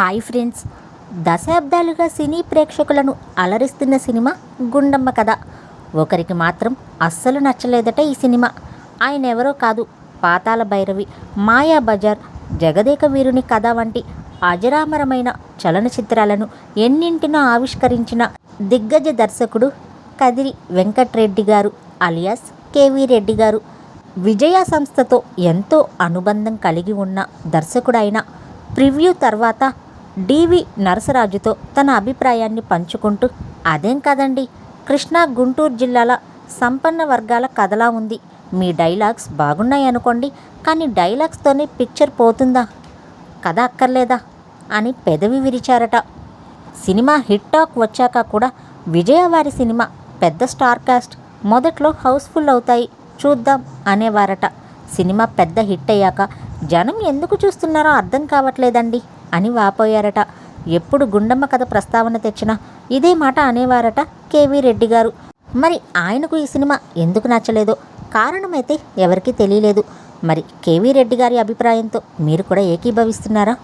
Hi friends. దశాబ్దాలుగా సినీ ప్రేక్షకులను అలరిస్తున్న cinema Gundamma కథ. ఒకరికి మాత్రం అస్సలు నచ్చలేదట ఈ సినిమా. ఆయన ఎవరో కాదు పాతాల భైరవి మాయా బజార్ జగదేక వీరుని కథ వంటి అజరామరమైన చలనచిత్రాలను ఎన్నింటినో ఆవిష్కరించిన దిగ్గజ దర్శకుడు కదిరి వెంకట్రెడ్డి గారు అలియాస్ కేవీ రెడ్డి గారు. విజయ సంస్థతో ఎంతో అనుబంధం కలిగి ఉన్న దర్శకుడైన ప్రివ్యూ తర్వాత డివి నరసరాజుతో తన అభిప్రాయాన్ని పంచుకుంటూ అదేం కదండి కృష్ణా గుంటూరు జిల్లాల సంపన్న వర్గాల కథలా ఉంది. మీ డైలాగ్స్ బాగున్నాయి అనుకోండి కానీ డైలాగ్స్తోనే పిక్చర్ పోతుందా? కథ అక్కర్లేదా? అని పెదవి విరిచారట. సినిమా హిట్ టాక్ వచ్చాక కూడా విజయవారి సినిమా పెద్ద స్టార్ కాస్ట్ మొదట్లో హౌస్ఫుల్ అవుతాయి చూద్దాం అనేవారట. సినిమా పెద్ద హిట్ అయ్యాక జనం ఎందుకు చూస్తున్నారో అర్థం కావట్లేదండి అని వాపోయారట. ఎప్పుడు గుండమ్మ కథ ప్రస్తావన తెచ్చినా ఇదే మాట అనేవారట కేవీ రెడ్డి గారు. మరి ఆయనకు ఈ సినిమా ఎందుకు నచ్చలేదో కారణమైతే ఎవరికీ తెలియలేదు. మరి కేవీ రెడ్డి గారి అభిప్రాయంతో మీరు కూడా ఏకీభవిస్తున్నారా?